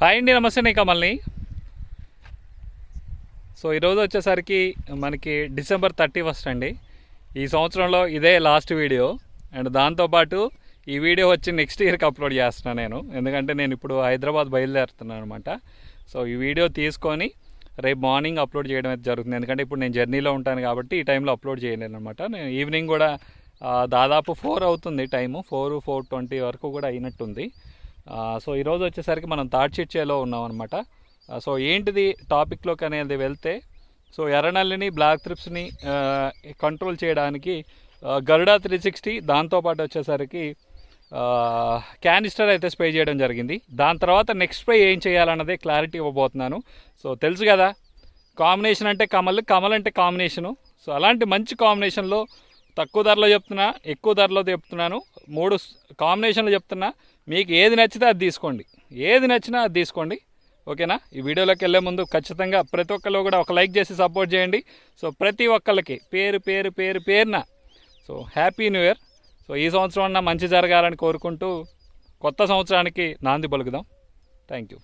Hi అండి నమస్తే నేను కమల్ని సో ఈరోజు వచ్చేసరికి మనకి డిసెంబర్ థర్టీ ఫస్ట్ అండి. ఈ సంవత్సరంలో ఇదే లాస్ట్ వీడియో. అండ్ దాంతోపాటు ఈ వీడియో వచ్చి నెక్స్ట్ ఇయర్కి అప్లోడ్ చేస్తున్నాను నేను. ఎందుకంటే నేను ఇప్పుడు హైదరాబాద్ బయలుదేరుతున్నాను అనమాట సో ఈ వీడియో తీసుకొని రేపు మార్నింగ్ అప్లోడ్ చేయడం అయితే జరుగుతుంది. ఎందుకంటే ఇప్పుడు నేను జర్నీలో ఉంటాను కాబట్టి ఈ టైంలో అప్లోడ్ చేయలేను అనమాట నేను ఈవినింగ్ కూడా దాదాపు ఫోర్ అవుతుంది టైము. ఫోర్ ఫోర్ ట్వంటీ వరకు కూడా అయినట్టుంది. సో ఈరోజు వచ్చేసరికి మనం థర్డ్ చేలో ఉన్నాం అనమాట సో ఏంటిది టాపిక్లోకి అనేది వెళ్తే సో ఎర్రనల్లిని బ్లాక్ త్రిప్స్ని కంట్రోల్ చేయడానికి గరుడా త్రీ సిక్స్టీ దాంతోపాటు వచ్చేసరికి క్యానిస్టర్ అయితే స్ప్రే చేయడం జరిగింది. దాని తర్వాత నెక్స్ట్ స్ప్రే ఏం చేయాలన్నదే క్లారిటీ ఇవ్వబోతున్నాను. సో తెలుసు కదా కాంబినేషన్ అంటే కమల్ కమల్ అంటే కాంబినేషను సో అలాంటి మంచి కాంబినేషన్లో తక్కువ ధరలో చెప్తున్నా ఎక్కువ ధరలో చెప్తున్నాను. మూడు కాంబినేషన్లో చెప్తున్నా మీకు ఏది నచ్చితే అది తీసుకోండి. ఏది నచ్చినా అది తీసుకోండి. ఓకేనా? ఈ వీడియోలోకి వెళ్ళే ముందు ఖచ్చితంగా ప్రతి ఒక్కళ్ళు కూడా ఒక లైక్ చేసి సపోర్ట్ చేయండి. సో ప్రతి ఒక్కళ్ళకి పేరు పేరు పేరు పేరున so happy new year so ఈ సంవత్సరం అన్న మంచి జరగాలని కోరుకుంటూ కొత్త సంవత్సరానికి నాంది పలుకుదాం. థ్యాంక్ యూ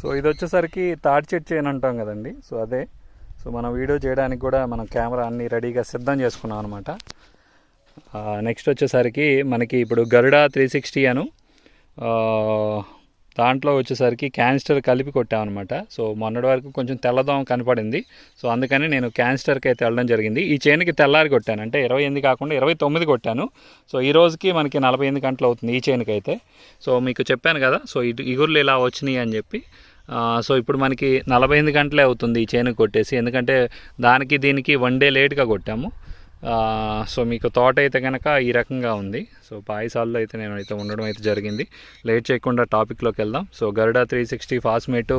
సో ఇది వచ్చేసరికి తాడి చెట్టు చేయని అంటాం కదండి. సో అదే. సో మనం వీడియో చేయడానికి కూడా మనం కెమెరా అన్ని రెడీగా సిద్ధం చేసుకున్నాం అనమాట నెక్స్ట్ వచ్చేసరికి మనకి ఇప్పుడు గరుడా త్రీ సిక్స్టీ అను దాంట్లో వచ్చేసరికి క్యాన్స్టర్ కలిపి కొట్టామన్నమాట. సో మొన్నటి వరకు కొంచెం తెల్లదోమ కనపడింది. సో అందుకని నేను క్యాన్స్టర్కి అయితే వెళ్ళడం జరిగింది. ఈ చైన్కి తెల్లారి కొట్టాను. అంటే ఇరవై ఎనిమిది కాకుండా ఇరవై తొమ్మిది కొట్టాను. సో ఈ రోజుకి మనకి నలభై ఎనిమిది గంటలు అవుతుంది ఈ చైన్కి అయితే. సో మీకు చెప్పాను కదా. సో ఇటు ఇగుర్లు ఇలా వచ్చినాయి అని చెప్పి. సో ఇప్పుడు మనకి నలభై ఎనిమిది గంటలే అవుతుంది ఈ చైన్ కొట్టేసి. ఎందుకంటే దానికి దీనికి వన్ డే లేట్గా కొట్టాము. సో మీకు తోట అయితే కనుక ఈ రకంగా ఉంది. సో పాయసాల్లో అయితే నేను అయితే ఉండడం అయితే జరిగింది. లేట్ చేయకుండా టాపిక్లోకి వెళ్దాం. So Garuda three sixty phosmet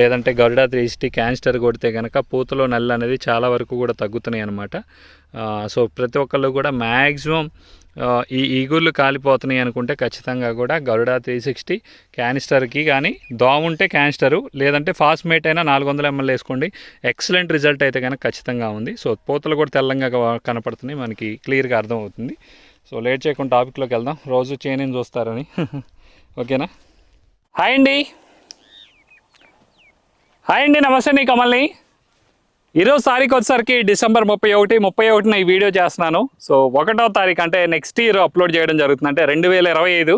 లేదంటే గరుడా త్రీ సిక్స్టీ క్యాన్స్టర్ కొడితే కనుక పూతలో నల్ల అనేది చాలా వరకు కూడా తగ్గుతున్నాయి అనమాట సో ప్రతి ఒక్కళ్ళు కూడా మ్యాక్సిమం ఈ ఈగుర్లు కాలిపోతున్నాయి అనుకుంటే ఖచ్చితంగా కూడా గరుడా త్రీ సిక్స్టీ క్యానిస్టర్కి కానీ దోమ ఉంటే క్యానిస్టరు లేదంటే ఫాస్మేట్ అయినా నాలుగు వందల ఎంఎల్ వేసుకోండి. ఎక్సలెంట్ రిజల్ట్ అయితే కనుక ఖచ్చితంగా ఉంది. సో పోతలు కూడా తెల్లంగా కనపడుతున్నాయి. మనకి క్లియర్గా అర్థమవుతుంది. సో లేట్ చేయకుండా టాపిక్లోకి వెళ్దాం. రోజు చేయని చూస్తారని. ఓకేనా? హాయ్ అండి. హాయ్ అండి. నమస్తే నీ కమల్ని. ఈరోజు తారీఖు వచ్చేసరికి డిసెంబర్ ముప్పై ఒకటి ముప్పై ఒకటిన ఈ వీడియో చేస్తున్నాను. సో ఒకటో తారీఖు అంటే నెక్స్ట్ ఇయర్ అప్లోడ్ చేయడం జరుగుతుంది. అంటే రెండు వేల ఇరవై ఐదు.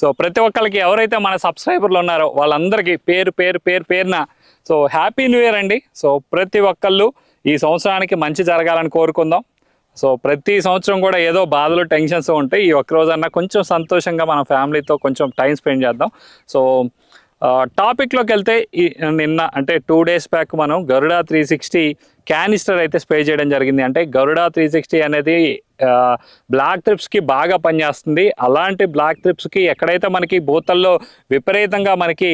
సో ప్రతి ఒక్కరికి ఎవరైతే మన సబ్స్క్రైబర్లు ఉన్నారో వాళ్ళందరికీ పేరు పేరు పేరు పేరున సో హ్యాపీ న్యూ ఇయర్ అండి. సో ప్రతి ఒక్కళ్ళు ఈ సంవత్సరానికి మంచి జరగాలని కోరుకుందాం. సో ప్రతి సంవత్సరం కూడా ఏదో బాధలు టెన్షన్స్ ఉంటాయి. ఈ ఒక్క రోజన్నా కొంచెం సంతోషంగా మన ఫ్యామిలీతో కొంచెం టైం స్పెండ్ చేద్దాం. సో టాపిక్లోకి వెళ్తే ఈ నిన్న అంటే టూ డేస్ బ్యాక్ మనం గరుడా త్రీ సిక్స్టీ క్యానిస్టర్ అయితే స్ప్రే చేయడం జరిగింది. అంటే గరుడా త్రీ సిక్స్టీ అనేది బ్లాక్ ట్రిప్స్కి బాగా పనిచేస్తుంది. అలాంటి బ్లాక్ ట్రిప్స్కి ఎక్కడైతే మనకి బూతల్లో విపరీతంగా మనకి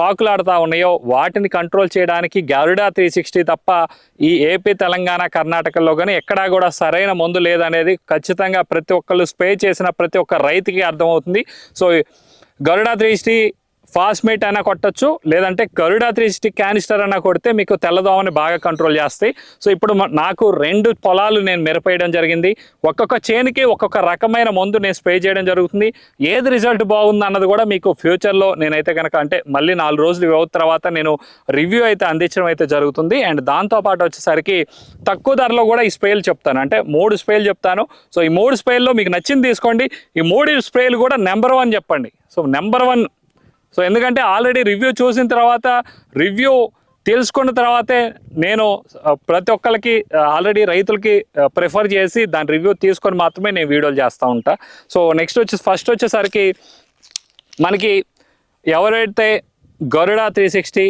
పాకులాడుతూ ఉన్నాయో వాటిని కంట్రోల్ చేయడానికి గరుడా త్రీ సిక్స్టీ తప్ప ఈ ఏపీ తెలంగాణ కర్ణాటకలో కానీ ఎక్కడా కూడా సరైన మందు లేదనేది ఖచ్చితంగా ప్రతి ఒక్కళ్ళు స్ప్రే చేసిన ప్రతి ఒక్క రైతుకి అర్థమవుతుంది. So Garuda three sixty phosmet అయినా కొట్టచ్చు లేదంటే గరుడా త్రీ సిక్స్టీ క్యానిస్టర్ అయినా కొడితే మీకు తెల్లదోమని బాగా కంట్రోల్ చేస్తాయి. సో ఇప్పుడు నాకు రెండు పొలాలు నేను మిరపేయడం జరిగింది. ఒక్కొక్క చేనుకి ఒక్కొక్క రకమైన మందు నేను స్ప్రే చేయడం జరుగుతుంది. ఏది రిజల్ట్ బాగుంది అన్నది కూడా మీకు ఫ్యూచర్లో నేనైతే కనుక అంటే మళ్ళీ నాలుగు రోజులు వ్యవధి తర్వాత నేను రివ్యూ అయితే అందించడం అయితే జరుగుతుంది. అండ్ దాంతోపాటు వచ్చేసరికి తక్కువ ధరలో కూడా ఈ స్ప్రేలు చెప్తాను. అంటే మూడు స్ప్రేలు చెప్తాను. సో ఈ మూడు స్ప్రేల్లో మీకు నచ్చింది తీసుకోండి. ఈ మూడు స్ప్రేలు కూడా నెంబర్ వన్ చెప్పండి. సో నెంబర్ వన్ సో ఎందుకంటే ఆల్రెడీ రివ్యూ చూసిన తర్వాత రివ్యూ తెలుసుకున్న తర్వాతే నేను ప్రతి ఒక్కరికి ఆల్రెడీ రైతులకి ప్రిఫర్ చేసి దాని రివ్యూ తీసుకొని మాత్రమే నేను వీడియోలు చేస్తూ ఉంటా. సో నెక్స్ట్ వచ్చి ఫస్ట్ వచ్చేసరికి మనకి ఎవరైతే గరుడా త్రీ సిక్స్టీ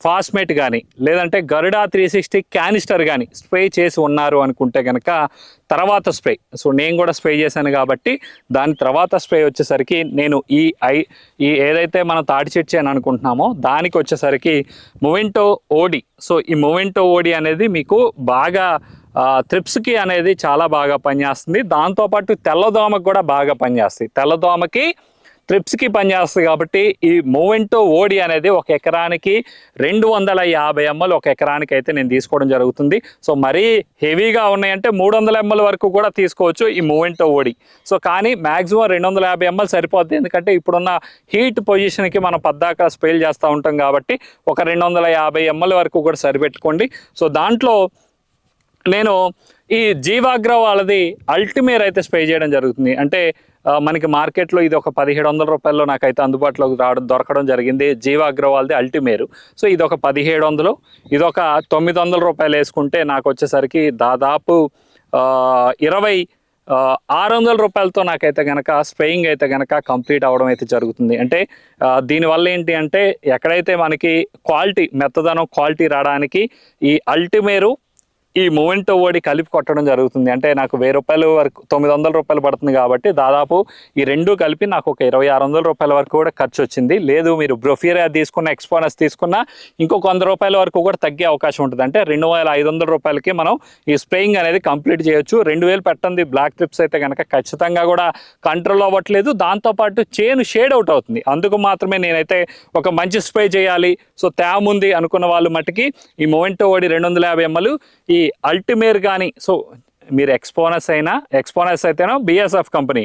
ఫాస్మేట్ కానీ లేదంటే గరుడా త్రీ సిక్స్టీ క్యానిస్టర్ కానీ స్ప్రే చేసి ఉన్నారు అనుకుంటే కనుక తర్వాత స్ప్రే సో నేను కూడా స్ప్రే చేశాను కాబట్టి దాని తర్వాత స్ప్రే వచ్చేసరికి నేను ఈ ఐ ఈ ఏదైతే మనం తాటి చెట్టు అని అనుకుంటున్నామో దానికి వచ్చేసరికి మొవెంటో ఓడి సో ఈ మొవెంటో ఓడి అనేది మీకు బాగా త్రిప్స్కి అనేది చాలా బాగా పనిచేస్తుంది. దాంతోపాటు తెల్లదోమకు కూడా బాగా పనిచేస్తుంది తెల్లదోమకి ట్రిప్స్కి పనిచేస్తుంది కాబట్టి ఈ మూవెంటో ఓడి అనేది ఒక ఎకరానికి రెండు వందల యాభై ఎంఎల్ ఒక ఎకరానికి అయితే నేను తీసుకోవడం జరుగుతుంది. సో మరీ హెవీగా ఉన్నాయంటే మూడు వందల ఎంఎల్ వరకు కూడా తీసుకోవచ్చు ఈ మూవెంటో ఓడి సో కానీ మ్యాక్సిమం రెండు వందల యాభై ఎంఎల్ సరిపోద్ది. ఎందుకంటే ఇప్పుడున్న హీట్ పొజిషన్కి మనం పద్దాక స్పెయిల్ చేస్తూ ఉంటాం కాబట్టి ఒక రెండు వందల యాభై ఎంఎల్ వరకు కూడా సరిపెట్టుకోండి. సో దాంట్లో నేను ఈ జీవాగ్ర వాళ్ళది అల్టిమేర్ అయితే స్ప్రే చేయడం జరుగుతుంది. అంటే మనకి మార్కెట్లో ఇది ఒక పదిహేడు వందల రూపాయల్లో నాకైతే అందుబాటులోకి రావడం దొరకడం జరిగింది. జీవాగ్ర వాళ్ళది అల్టిమేరు. సో ఇది ఒక పదిహేడు వందలు. ఇది ఒక తొమ్మిది వందల రూపాయలు వేసుకుంటే నాకు వచ్చేసరికి దాదాపు ఇరవై ఆరు వందల రూపాయలతో నాకైతే గనక స్ప్రేయింగ్ అయితే గనక కంప్లీట్ అవ్వడం అయితే జరుగుతుంది. అంటే దీనివల్ల ఏంటి అంటే ఎక్కడైతే మనకి క్వాలిటీ మెత్తదనం క్వాలిటీ రావడానికి ఈ అల్టిమేరు ఈ మూమెంటో ఓడి కలిపి కొట్టడం జరుగుతుంది. అంటే నాకు వెయ్యి రూపాయలు వరకు తొమ్మిది వందల రూపాయలు పడుతుంది కాబట్టి దాదాపు ఈ రెండు కలిపి నాకు ఒక ఇరవై ఆరు వందల రూపాయల వరకు కూడా ఖర్చు వచ్చింది. లేదు మీరు బ్రొఫీరియా తీసుకున్న ఎక్స్పోనస్ తీసుకున్న ఇంకొక వంద రూపాయల వరకు కూడా తగ్గే అవకాశం ఉంటుంది. అంటే రెండు వేల ఐదు వందల రూపాయలకి మనం ఈ స్ప్రేయింగ్ అనేది కంప్లీట్ చేయొచ్చు. రెండు వేలు పెట్టండి బ్లాక్ ట్రిప్స్ అయితే కనుక ఖచ్చితంగా కూడా కంట్రోల్ అవ్వట్లేదు. దాంతోపాటు చేను షేడ్ అవుట్ అవుతుంది. అందుకు మాత్రమే నేనైతే ఒక మంచి స్ప్రే చేయాలి. సో తేముంది అనుకున్న వాళ్ళు మట్టుకి ఈ మొమెంటో ఓడి రెండు వందల యాభై ఎంఎల్ ఈ అల్టిమేర్ కానీ సో మీరు ఎక్స్పోనస్ అయినా ఎక్స్పోనస్ అయితేనో బిఎస్ఎఫ్ కంపెనీ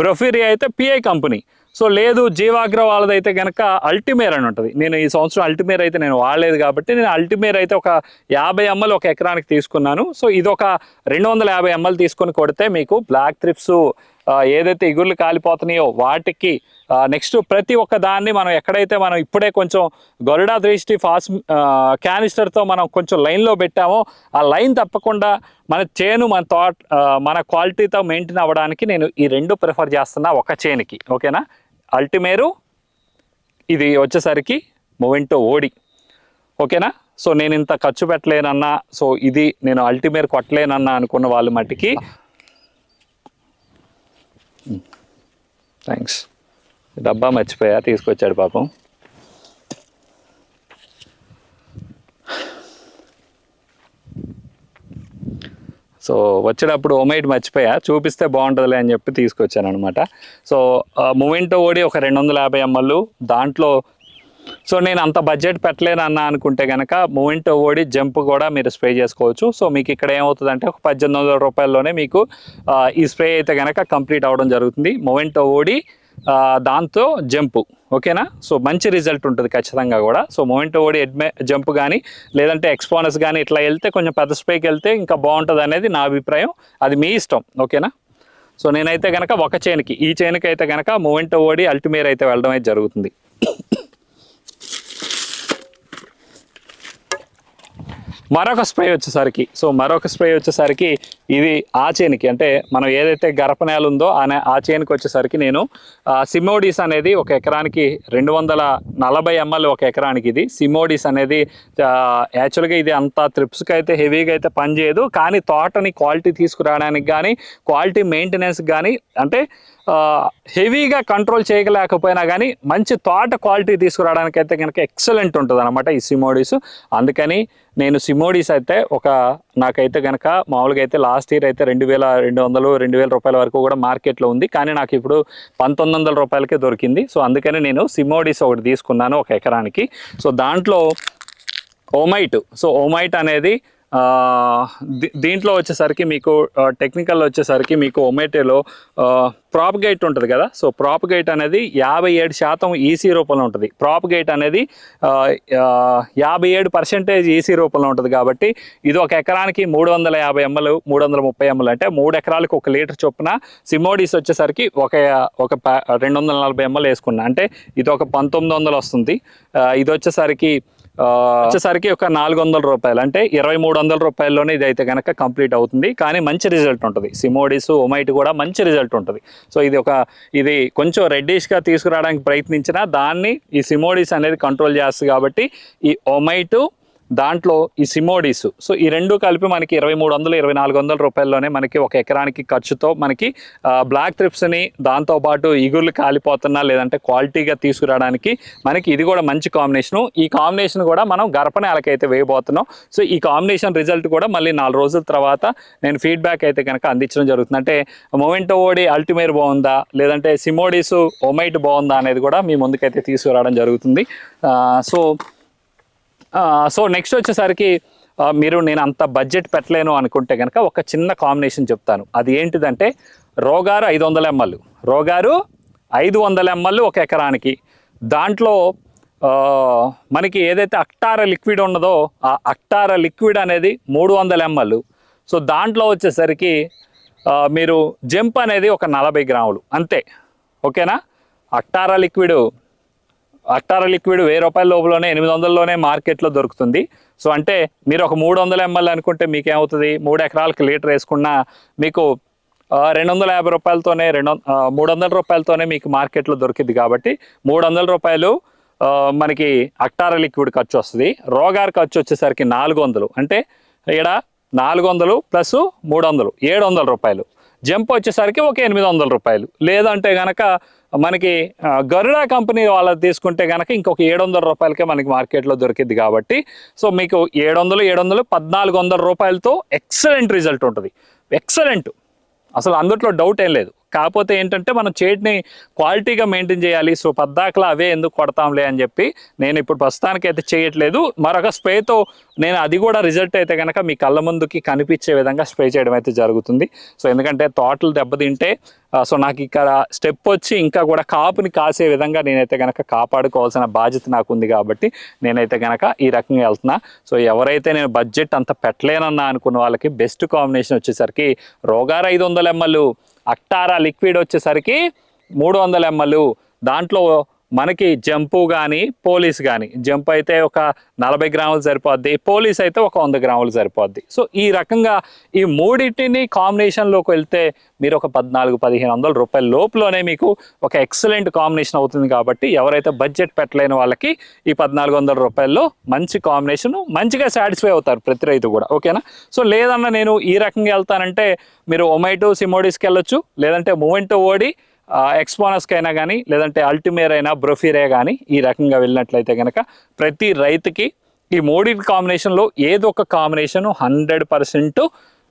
బ్రొఫీరియా అయితే పిఐ కంపెనీ సో లేదు జీవాగ్ర వాళ్ళదైతే కనుక అల్టిమేర్ అని ఉంటుంది. నేను ఈ సంవత్సరం అల్టిమేర్ అయితే నేను వాడలేదు కాబట్టి నేను అల్టిమేర్ అయితే ఒక యాభై ఎంఎల్ ఒక ఎకరానికి తీసుకున్నాను. సో ఇది ఒక రెండు వందల యాభై ఎంఎల్ తీసుకొని కొడితే మీకు బ్లాక్ ట్రిప్స్ ఏదైతే ఇగుర్లు కాలిపోతున్నాయో వాటికి నెక్స్ట్ ప్రతి ఒక్క దాన్ని మనం ఎక్కడైతే మనం ఇప్పుడే కొంచెం గరుడా దృష్టి ఫాస్ట్ క్యానిస్టర్తో మనం కొంచెం లైన్లో పెట్టామో ఆ లైన్ తప్పకుండా మన చేను మన థాట్ మన క్వాలిటీతో మెయింటైన్ అవ్వడానికి నేను ఈ రెండు ప్రిఫర్ చేస్తున్నా ఒక చేనుకి. ఓకేనా? అల్టిమేరు ఇది వచ్చేసరికి మొవెంటో ఓడి. ఓకేనా? సో నేను ఇంత ఖర్చు పెట్టలేనన్నా సో ఇది నేను అల్టిమేర్ కొట్టలేనన్నా అనుకున్న వాళ్ళు మట్టికి. థ్యాంక్స్ డబ్బా మర్చిపోయా తీసుకొచ్చాడు పాపం. సో వచ్చేటప్పుడు ఒమైట్ మర్చిపోయా చూపిస్తే బాగుంటుందిలే అని చెప్పి తీసుకొచ్చాను అనమాట సో మూమెంటో ఓడి ఒక రెండు వందల యాభై ఎంఎల్ దాంట్లో. సో నేను అంత బడ్జెట్ పెట్టలేనన్నా అనుకుంటే కనుక మూమెంటో ఓడి జంప్ కూడా మీరు స్ప్రే చేసుకోవచ్చు. సో మీకు ఇక్కడ ఏమవుతుందంటే ఒక పద్దెనిమిది వందల రూపాయల్లోనే మీకు ఈ స్ప్రే అయితే కనుక కంప్లీట్ అవ్వడం జరుగుతుంది. మూమెంటో ఓడి దాంతో జంపు. ఓకేనా? సో మంచి రిజల్ట్ ఉంటుంది ఖచ్చితంగా కూడా. సో మూమెంటో ఓడి ఎడ్మే జంప్ కానీ లేదంటే ఎక్స్పోనస్ కానీ ఇట్లా వెళ్తే కొంచెం పెద్ద స్పైకి వెళ్తే ఇంకా బాగుంటుంది అనేది నా అభిప్రాయం. అది మీ ఇష్టం. ఓకేనా? సో నేనైతే కనుక ఒక చైన్కి ఈ చైన్కి అయితే కనుక మూమెంటో ఓడి అల్టిమేర్ అయితే వెళ్ళడం అయితే జరుగుతుంది. మరొక స్ప్రే వచ్చేసరికి. సో మరొక స్ప్రే వచ్చేసరికి ఇది ఆ చేనికి అంటే మనం ఏదైతే గరపనేల ఉందో ఆ ఆ చేనికి వచ్చేసరికి నేను సిమోడీస్ అనేది ఒక ఎకరానికి రెండు వందల నలభై ఎంఎల్ ఒక ఎకరానికి ఇది. సిమోడీస్ అనేది యాక్చువల్గా ఇది అంత త్రిప్స్కి అయితే హెవీగా అయితే పనిచేయదు. కానీ తోటని క్వాలిటీ తీసుకురావడానికి కానీ క్వాలిటీ మెయింటెనెన్స్ కానీ అంటే హెవీగా కంట్రోల్ చేయలేకపోయినా కానీ మంచి తోట క్వాలిటీ తీసుకురావడానికి అయితే కనుక ఎక్సలెంట్ ఉంటుంది అనమాట ఈ సిమోడీస్. అందుకని నేను సిమోడీస్ అయితే ఒక నాకైతే కనుక మామూలుగా అయితే లాస్ట్ ఇయర్ అయితే రెండు వేల రెండు వందలు రెండు వేల రూపాయల వరకు కూడా మార్కెట్లో ఉంది. కానీ నాకు ఇప్పుడు పంతొమ్మిది వందల రూపాయలకే దొరికింది. సో అందుకని నేను సిమోడీస్ ఒకటి తీసుకున్నాను ఒక ఎకరానికి. సో దాంట్లో ఓమైట్. సో ఓమైట్ అనేది దీంట్లో వచ్చేసరికి మీకు టెక్నికల్ వచ్చేసరికి మీకు ఒమైటేలో ప్రాప్ గైట్ ఉంటుంది కదా? సో ప్రాప్ గైట్ అనేది యాభై ఏడు శాతం ఈసీ రూపంలో ఉంటుంది. ప్రాప్ గైట్ అనేది యాభై ఏడు పర్సెంటేజ్ ఈసీ రూపంలో ఉంటుంది కాబట్టి ఇది ఒక ఎకరానికి మూడు వందల యాభై ఎంఎల్ మూడు వందల ముప్పై ఎంఎల్ అంటే మూడు ఎకరాలకు ఒక లీటర్ చొప్పున సిమోడీస్ వచ్చేసరికి ఒక ఒక ప్యా- రెండు వందల నలభై ఎంఎల్ వేసుకున్నా. అంటే ఇది ఒక పంతొమ్మిది వందలు వస్తుంది. ఇది వచ్చేసరికి వచ్చేసరికి ఒక నాలుగు వందల రూపాయలు. అంటే ఇరవై మూడు వందల రూపాయల్లోనే ఇది అయితే కనుక కంప్లీట్ అవుతుంది. కానీ మంచి రిజల్ట్ ఉంటుంది. సిమోడిస్ ఒమైట్ కూడా మంచి రిజల్ట్ ఉంటుంది. సో ఇది ఒక ఇది కొంచెం రెడ్డిష్గా తీసుకురావడానికి ప్రయత్నించినా దాన్ని ఈ సిమోడిస్ అనేది కంట్రోల్ చేస్తుంది కాబట్టి ఈ ఒమైటు దాంట్లో ఈ సిమోడీస్. సో ఈ రెండు కలిపి మనకి ఇరవై మూడు వందలు ఇరవై నాలుగు వందల రూపాయల్లోనే మనకి ఒక ఎకరానికి ఖర్చుతో మనకి బ్లాక్ త్రిప్స్ని దాంతోపాటు ఇగుర్లు కాలిపోతున్నా లేదంటే క్వాలిటీగా తీసుకురావడానికి మనకి ఇది కూడా మంచి కాంబినేషను ఈ కాంబినేషన్ కూడా మనం గరప వేయబోతున్నాం. సో ఈ కాంబినేషన్ రిజల్ట్ కూడా మళ్ళీ నాలుగు రోజుల తర్వాత నేను ఫీడ్బ్యాక్ అయితే కనుక అందించడం జరుగుతుంది. అంటే మొమెంటో ఓడి అల్టిమేర్ బాగుందా? లేదంటే సిమోడీస్ ఒమైట్ బాగుందా అనేది కూడా మీ ముందుకైతే తీసుకురావడం జరుగుతుంది. సో సో నెక్స్ట్ వచ్చేసరికి మీరు నేను అంత బడ్జెట్ పెట్టలేను అనుకుంటే కనుక ఒక చిన్న కాంబినేషన్ చెప్తాను. అది ఏంటిదంటే రోగారు ఐదు వందల ఎంఎల్. రోగారు ఐదు వందల ఎంఎల్ ఒక ఎకరానికి. దాంట్లో మనకి ఏదైతే అక్టార లిక్విడ్ ఉన్నదో ఆ అక్టార లిక్విడ్ అనేది మూడు వందల ఎంఎల్. సో దాంట్లో వచ్చేసరికి మీరు జంప్ అనేది ఒక నలభై గ్రాములు. అంతే. ఓకేనా? అక్టారా లిక్విడ్ అక్టారా లిక్విడ్ వెయ్యి రూపాయల లోపలనే ఎనిమిది వందలలోనే మార్కెట్లో దొరుకుతుంది. సో అంటే మీరు ఒక మూడు వందల ఎంఎల్ అనుకుంటే మీకు ఏమవుతుంది మూడు ఎకరాలకు లీటర్ వేసుకున్నా మీకు రెండు వందల యాభై రూపాయలతోనే రెండు మూడు వందల రూపాయలతోనే మీకు మార్కెట్లో దొరికింది కాబట్టి మూడు వందల రూపాయలు మనకి అక్టార లిక్విడ్ ఖర్చు వస్తుంది. రోగార్ ఖర్చు వచ్చేసరికి నాలుగు వందలు. అంటే ఇక్కడ నాలుగు వందలు ప్లస్ మూడు వందలు ఏడు వందల రూపాయలు. జంప్ వచ్చేసరికి ఒక ఎనిమిది వందల రూపాయలు. లేదంటే గనక మనకి గరుడా కంపెనీ వాళ్ళది తీసుకుంటే గనక ఇంకొక ఏడు వందల రూపాయలకే మనకి మార్కెట్లో దొరికింది కాబట్టి సో మీకు ఏడు వందలు ఏడు వందలు పద్నాలుగు వందల రూపాయలతో ఎక్సలెంట్ రిజల్ట్ ఉంటుంది. ఎక్సలెంట్. అసలు అందుట్లో డౌట్ ఏం లేదు. కాకపోతే ఏంటంటే మనం చేతిని క్వాలిటీగా మెయింటైన్ చేయాలి. సో పద్దాకలా అవే ఎందుకు కొడతాంలే అని చెప్పి నేను ఇప్పుడు ప్రస్తుతానికి అయితే చేయట్లేదు. మరొక స్ప్రేతో నేను అది కూడా రిజల్ట్ అయితే కనుక మీ కళ్ళ ముందుకి కనిపించే విధంగా స్ప్రే చేయడం అయితే జరుగుతుంది. సో ఎందుకంటే తోటలు దెబ్బతింటే సో నాకు ఇక్కడ స్టెప్ వచ్చి ఇంకా కూడా కాపుని కాసే విధంగా నేనైతే కనుక కాపాడుకోవాల్సిన బాధ్యత నాకు ఉంది కాబట్టి నేనైతే కనుక ఈ రకంగా వెళ్తున్నా. సో ఎవరైతే నేను బడ్జెట్ అంత పెట్టలేనన్నా అనుకున్న వాళ్ళకి బెస్ట్ కాంబినేషన్ వచ్చేసరికి రోగారు ఐదు వందల ఎంఎల్ అక్టారా లిక్విడ్ వచ్చేసరికి మూడు వందల ఎంఎల్ దాంట్లో మనకి జంపు కానీ పోలీస్ కానీ జంప్ అయితే ఒక నలభై గ్రాములు సరిపోద్ది పోలీస్ అయితే ఒక వంద గ్రాములు సరిపోద్ది. సో ఈ రకంగా ఈ మూడింటిని కాంబినేషన్లోకి వెళ్తే మీరు ఒక పద్నాలుగు పదిహేను వందల రూపాయల లోపులోనే మీకు ఒక ఎక్సలెంట్ కాంబినేషన్ అవుతుంది కాబట్టి ఎవరైతే బడ్జెట్ పెట్టలేని వాళ్ళకి ఈ పద్నాలుగు వందల రూపాయల్లో మంచి కాంబినేషన్ మంచిగా సాటిస్ఫై అవుతారు ప్రతి రైతు కూడా. ఓకేనా సో లేదన్నా నేను ఈ రకంగా వెళ్తానంటే మీరు ఒమైటో సిమోడీస్కి వెళ్ళొచ్చు లేదంటే మూమెంటో ఓడి ఎక్స్పోనస్కి అయినా కానీ లేదంటే అల్టిమేర్ అయినా బ్రొఫీరే కానీ ఈ రకంగా వెళ్ళినట్లయితే కనుక ప్రతి రైతుకి ఈ మూడింటి కాంబినేషన్లో ఏదో ఒక కాంబినేషన్ హండ్రెడ్ పర్సెంట్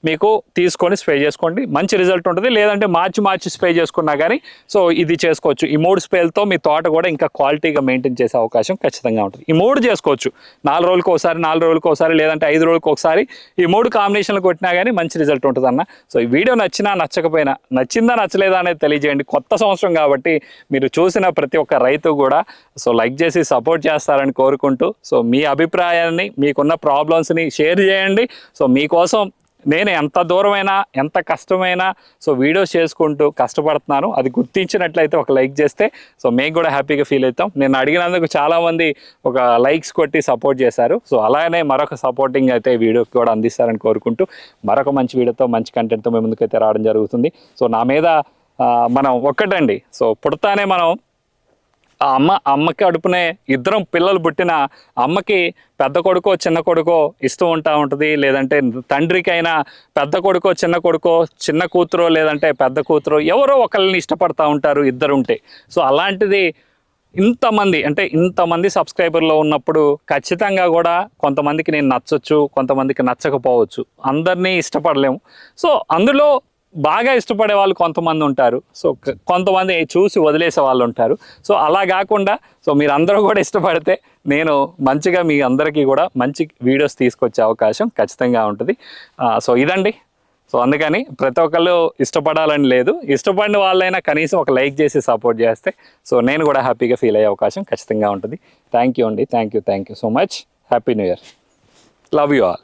మీకు తీసుకొని స్ప్రే చేసుకోండి. మంచి రిజల్ట్ ఉంటుంది. లేదంటే మార్చి మార్చి స్ప్రే చేసుకున్నా కానీ సో ఇది చేసుకోవచ్చు. ఈ మూడు స్ప్రేలతో మీ తోట కూడా ఇంకా క్వాలిటీగా మెయింటైన్ చేసే అవకాశం ఖచ్చితంగా ఉంటుంది. ఈ మూడు చేసుకోవచ్చు. నాలుగు రోజులకు ఒకసారి నాలుగు రోజులకు ఒకసారి లేదంటే ఐదు రోజులకు ఒకసారి ఈ మూడు కాంబినేషన్లు కొట్టినా కానీ మంచి రిజల్ట్ ఉంటుంది అన్న సో ఈ వీడియో నచ్చినా నచ్చకపోయినా నచ్చిందా నచ్చలేదా అనేది తెలియజేయండి. కొత్త సంవత్సరం కాబట్టి మీరు చూసిన ప్రతి ఒక్క రైతు కూడా సో లైక్ చేసి సపోర్ట్ చేస్తారని కోరుకుంటూ సో మీ అభిప్రాయాన్ని మీకున్న ప్రాబ్లమ్స్ని షేర్ చేయండి. సో మీకోసం నేను ఎంత దూరమైనా ఎంత కష్టమైనా సో వీడియోస్ చేసుకుంటూ కష్టపడుతున్నాను. అది గుర్తించినట్లయితే ఒక లైక్ చేస్తే సో మేము కూడా హ్యాపీగా ఫీల్ అవుతాం. నేను అడిగినందుకు చాలామంది ఒక లైక్స్ కొట్టి సపోర్ట్ చేశారు. సో అలానే మరొక సపోర్టింగ్ అయితే వీడియోకి కూడా అందిస్తారని కోరుకుంటూ మరొక మంచి వీడియోతో మంచి కంటెంట్తో మేము ముందుకైతే రావడం జరుగుతుంది. సో నా మీద మనం ఒక్కటండి. సో పుడతానే మనం ఆ అమ్మ అమ్మకి అడుపునే ఇద్దరం పిల్లలు పుట్టిన అమ్మకి పెద్ద కొడుకో చిన్న కొడుకో ఇస్తూ ఉంటా ఉంటుంది. లేదంటే తండ్రికైనా పెద్ద కొడుకో చిన్న కొడుకో చిన్న కూతురో లేదంటే పెద్ద కూతురో ఎవరో ఒకళ్ళని ఇష్టపడతా ఉంటారు ఇద్దరుంటే. సో అలాంటిది ఇంతమంది అంటే ఇంతమంది సబ్స్క్రైబర్లో ఉన్నప్పుడు ఖచ్చితంగా కూడా కొంతమందికి నేను నచ్చొచ్చు కొంతమందికి నచ్చకపోవచ్చు. అందరినీ ఇష్టపడలేము. సో అందులో బాగా ఇష్టపడే వాళ్ళు కొంతమంది ఉంటారు. సో కొంతమంది చూసి వదిలేసే వాళ్ళు ఉంటారు. సో అలా కాకుండా సో మీరు అందరూ కూడా ఇష్టపడితే నేను మంచిగా మీ అందరికీ కూడా మంచి వీడియోస్ తీసుకొచ్చే అవకాశం ఖచ్చితంగా ఉంటుంది. సో ఇదండి. సో అందుకని ప్రతి ఒక్కళ్ళు ఇష్టపడాలని లేదు. ఇష్టపడిన వాళ్ళైనా కనీసం ఒక లైక్ చేసి సపోర్ట్ చేస్తే సో నేను కూడా హ్యాపీగా ఫీల్ అయ్యే అవకాశం ఖచ్చితంగా ఉంటుంది. థ్యాంక్ యూ అండి. Thank you thank you so much. Happy new year. Love you all.